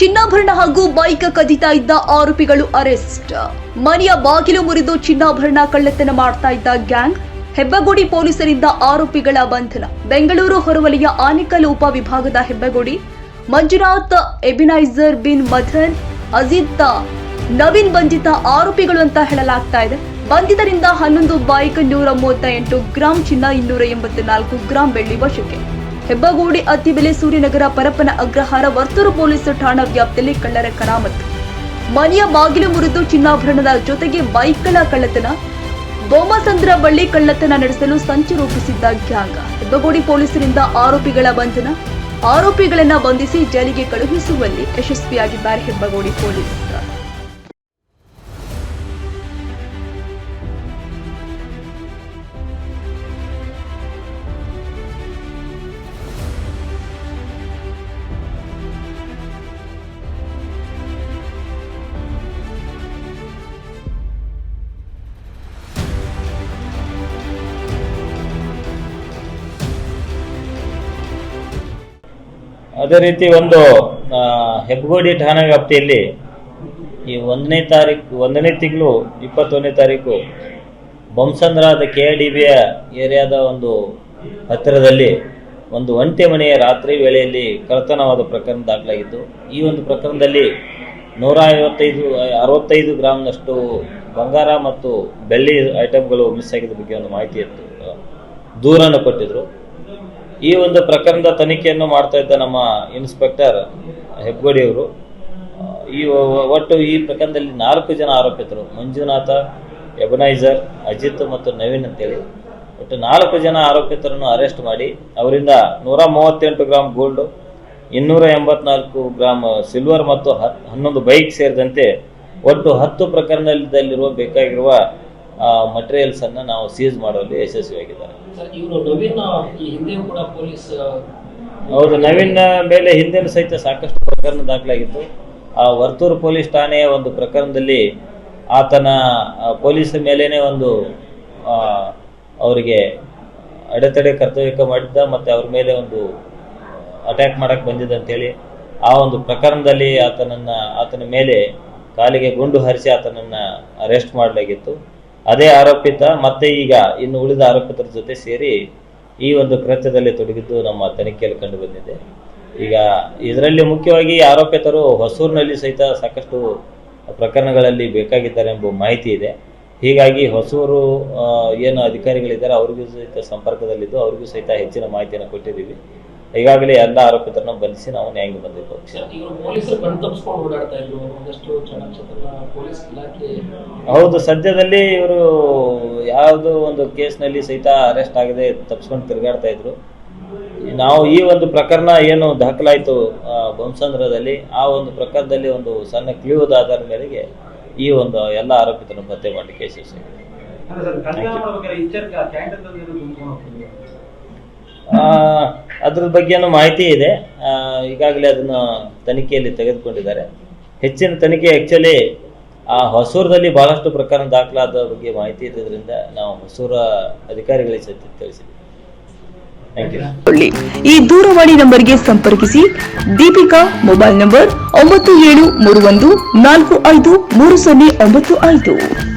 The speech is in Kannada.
ಚಿನ್ನಾಭರಣ ಹಾಗೂ ಬೈಕ್ ಕದಿತಾ ಇದ್ದ ಆರೋಪಿಗಳು ಅರೆಸ್ಟ್. ಮನೆಯ ಬಾಗಿಲು ಮುರಿದು ಚಿನ್ನಾಭರಣ ಕಳ್ಳತನ ಮಾಡ್ತಾ ಇದ್ದ ಗ್ಯಾಂಗ್, ಹೆಬ್ಬಗೋಡಿ ಪೊಲೀಸರಿಂದ ಆರೋಪಿಗಳ ಬಂಧನ. ಬೆಂಗಳೂರು ಹೊರವಲಯ ಆನೇಕಲ್ ಉಪ ವಿಭಾಗದ ಹೆಬ್ಬಗೋಡಿ, ಮಂಜುನಾಥ್, ಎಬಿನೈಸರ್ ಬಿನ್ ಮಧನ್, ಅಜಿತ್, ನವೀನ್ ಬಂಧಿತ ಆರೋಪಿಗಳು ಅಂತ ಹೇಳಲಾಗ್ತಾ ಇದೆ. ಬಂಧಿತರಿಂದ ಹನ್ನೊಂದು ಬೈಕ್ ನೂರ ಮೂವತ್ತ ಎಂಟು ಗ್ರಾಂ ಚಿನ್ನ ಇನ್ನೂರ ಎಂಬತ್ನಾಲ್ಕು ಗ್ರಾಂ ಬೆಳ್ಳಿ ವಶಕ್ಕೆ ಹೆಬ್ಬಗೋಡಿ, ಅತ್ತಿಬೆಲೆ, ಸೂರ್ಯನಗರ, ಪರಪ್ಪನ ಅಗ್ರಹಾರ, ವರ್ತೂರು ಪೊಲೀಸ್ ಠಾಣಾ ವ್ಯಾಪ್ತಿಯಲ್ಲಿ ಕಳ್ಳರ ಕರಾಮತ್ತು. ಮನೆಯ ಬಾಗಿಲು ಮುರಿದು ಚಿನ್ನಾಭರಣದ ಜೊತೆಗೆ ಬೈಕ್ಗಳ ಕಳ್ಳತನ ಬೋಮಸಂದ್ರ ಬಳ್ಳಿ ಕಳ್ಳತನ ನಡೆಸಲು ಸಂಚು ರೂಪಿಸಿದ್ದ ಗ್ಯಾಂಗ್. ಹೆಬ್ಬಗೋಡಿ ಪೊಲೀಸರಿಂದ ಆರೋಪಿಗಳ ಬಂಧನ, ಆರೋಪಿಗಳನ್ನ ಬಂಧಿಸಿ ಜೈಲಿಗೆ ಕಳುಹಿಸುವಲ್ಲಿ ಯಶಸ್ವಿಯಾಗಿದ್ದಾರೆ ಹೆಬ್ಬಗೋಡಿ ಪೊಲೀಸ್. ಅದೇ ರೀತಿ ಒಂದು ಹೆಬ್ಬಗೋಡಿ ಠಾಣಾ ವ್ಯಾಪ್ತಿಯಲ್ಲಿ ಈ ಒಂದನೇ ತಾರೀಕು ಒಂದನೇ ತಿಂಗಳು, ಇಪ್ಪತ್ತೊಂದನೇ ತಾರೀಕು ಬೊಮ್ಸಂದ್ರದ ಕೆ ಡಿ ಬಿಯ ಏರಿಯಾದ ಒಂದು ಹತ್ತಿರದಲ್ಲಿ ಒಂದು ಒಂಟೆ ಮನೆಯ ರಾತ್ರಿ ವೇಳೆಯಲ್ಲಿ ಕಳತನವಾದ ಪ್ರಕರಣ ದಾಖಲಾಗಿತ್ತು ಈ ಒಂದು ಪ್ರಕರಣದಲ್ಲಿ ನೂರ ಐವತ್ತೈದು, ಅರವತ್ತೈದು ಗ್ರಾಮ್ನಷ್ಟು ಬಂಗಾರ ಮತ್ತು ಬೆಳ್ಳಿ ಐಟಮ್ಗಳು ಮಿಸ್ ಆಗಿದ್ದ ಬಗ್ಗೆ ಒಂದು ಮಾಹಿತಿ ಇತ್ತು. ದೂರನ್ನು ಕೊಟ್ಟಿದ್ರು. ಈ ಒಂದು ಪ್ರಕರಣದ ತನಿಖೆಯನ್ನು ಮಾಡ್ತಾ ಇದ್ದ ನಮ್ಮ ಇನ್ಸ್ಪೆಕ್ಟರ್ ಹೆಬ್ಗೋಡಿಯವರು ಅವರು, ಈ ಒಟ್ಟು ಈ ಪ್ರಕರಣದಲ್ಲಿ ನಾಲ್ಕು ಜನ ಆರೋಪಿತರು, ಮಂಜುನಾಥ ಎಬನೈಸರ್ ಅಜಿತ್ ಮತ್ತು ನವೀನ್ ಅಂತೇಳಿ. ಒಟ್ಟು ನಾಲ್ಕು ಜನ ಆರೋಪಿತರನ್ನು ಅರೆಸ್ಟ್ ಮಾಡಿ, ಅವರಿಂದ ನೂರ ಮೂವತ್ತೆಂಟು ಗ್ರಾಮ್ ಗೋಲ್ಡು, ಇನ್ನೂರ ಎಂಬತ್ನಾಲ್ಕು ಗ್ರಾಮ್ ಸಿಲ್ವರ್ ಮತ್ತು ಹನ್ನೊಂದು ಬೈಕ್ ಸೇರಿದಂತೆ ಒಟ್ಟು ಹತ್ತು ಪ್ರಕರಣದಲ್ಲಿರುವ ಬೇಕಾಗಿರುವ ಮಟೀರಿಯಲ್ಸ್ ಅನ್ನ ನಾವು ಸೀಸ್ ಮಾಡುವಲ್ಲಿ ಯಶಸ್ವಿಯಾಗಿದ್ದಾರೆ. ಹೌದು ನವೀನ್ ಮೇಲೆ ಹಿಂದಿನ ಸಹಿತ ಸಾಕಷ್ಟು ಪ್ರಕರಣ ದಾಖಲಾಗಿತ್ತು. ಆ ವರ್ತೂರು ಪೊಲೀಸ್ ಠಾಣೆಯ ಒಂದು ಪ್ರಕರಣದಲ್ಲಿ ಆತನ ಪೊಲೀಸ್ ಮೇಲೇನೆ ಒಂದು ಆ, ಅವರಿಗೆ ಅಡೆತಡೆ ಕರ್ತವ್ಯಕ್ಕೆ ಮಾಡಿದ್ದ ಮತ್ತು ಅವ್ರ ಮೇಲೆ ಒಂದು ಅಟ್ಯಾಕ್ ಮಾಡಕ್ಕೆ ಬಂದಿದ್ದ ಅಂತೇಳಿ ಆ ಒಂದು ಪ್ರಕರಣದಲ್ಲಿ ಆತನನ್ನ ಆತನ ಮೇಲೆ ಕಾಲಿಗೆ ಗುಂಡು ಹರಿಸಿ ಆತನನ್ನ ಅರೆಸ್ಟ್ ಮಾಡಲಾಗಿತ್ತು. ಅದೇ ಆರೋಪಿತ ಮತ್ತೆ ಈಗ ಇನ್ನು ಉಳಿದ ಆರೋಪಿತರ ಜೊತೆ ಸೇರಿ ಈ ಒಂದು ಕೃತ್ಯದಲ್ಲಿ ತೊಡಗಿದ್ದು ನಮ್ಮ ತನಿಖೆಯಲ್ಲಿ ಕಂಡು ಬಂದಿದೆ. ಈಗ ಇದರಲ್ಲಿ ಮುಖ್ಯವಾಗಿ ಆರೋಪಿತರು ಹೊಸೂರಿನಲ್ಲಿ ಸಹಿತ ಸಾಕಷ್ಟು ಪ್ರಕರಣಗಳಲ್ಲಿ ಬೇಕಾಗಿದ್ದಾರೆ ಎಂಬ ಮಾಹಿತಿ ಇದೆ. ಹೀಗಾಗಿ ಹೊಸೂರು ಏನು ಅಧಿಕಾರಿಗಳಿದ್ದಾರೆ, ಅವರಿಗೂ ಸಹಿತ ಸಂಪರ್ಕದಲ್ಲಿದ್ದು, ಅವರಿಗೂ ಸಹಿತ ಹೆಚ್ಚಿನ ಮಾಹಿತಿಯನ್ನು ಕೊಟ್ಟಿದ್ದೀವಿ. ಈಗಾಗಲೇ ಎಲ್ಲ ಆರೋಪಿತರನ್ನ ಬಂಧಿಸಿ ನಾವು ನ್ಯಾಯಾಂಗ ಬಂದಿದ್ದು ಹೌದು ಸದ್ಯದಲ್ಲಿ ಇವರು ಯಾವುದೋ ಒಂದು ಕೇಸ್ನಲ್ಲಿ ಸಹಿತ ಅರೆಸ್ಟ್ ಆಗದೆ ತಪ್ಪಿಸ್ಕೊಂಡು ತಿರುಗಾಡ್ತಾ ಇದ್ರು. ನಾವು ಈ ಒಂದು ಪ್ರಕರಣ ಏನು ದಾಖಲಾಯಿತು ಬಂಸಂದ್ರದಲ್ಲಿ ಬೊಮ್ಸಂದ್ರದಲ್ಲಿ ಆ ಒಂದು ಪ್ರಕರಣದಲ್ಲಿ ಒಂದು ಸಣ್ಣ ಕ್ಲೂದ ಆಧಾರದ ಮೇರೆಗೆ ಈ ಒಂದು ಎಲ್ಲ ಆರೋಪಿತರನ್ನು ಪತ್ತೆ ಮಾಡಲಿಕ್ಕೆ ಯಶಸ್ವಿ ಅಂದ್ರೆ ಬಗ್ಗೆನೂ ಮಾಹಿತಿ ಇದೆ. ಈಗಾಗಲೇ ಅದನ್ನ ತನಿಖೆಯಲ್ಲಿ ತೆಗೆದುಕೊಂಡಿದ್ದಾರೆ. ಹೆಚ್ಚಿನ ತನಿಖೆ ಆ್ಯಕ್ಚುಲಿ ಆ ಹೊಸೂರದಲ್ಲಿ ಬಹಳಷ್ಟು ಪ್ರಕರಣ ದಾಖಲಾದ ಬಗ್ಗೆ ಮಾಹಿತಿ ಇರೋದ್ರಿಂದ ನಾವು ಹೊಸೂರ ಅಧಿಕಾರಿಗಳಿಗೆ ಸತ್ಯ ಕೊಳ್ಳಿ. ಈ ದೂರವಾಣಿ ನಂಬರ್ಗೆ ಸಂಪರ್ಕಿಸಿ. ದೀಪಿಕಾ ಮೊಬೈಲ್ ನಂಬರ್ ಒಂಬತ್ತು ಏಳು ಮೂರು ಒಂದು ನಾಲ್ಕು ಐದು ಮೂರು ಸೊನ್ನೆ ಒಂಬತ್ತು ಐದು.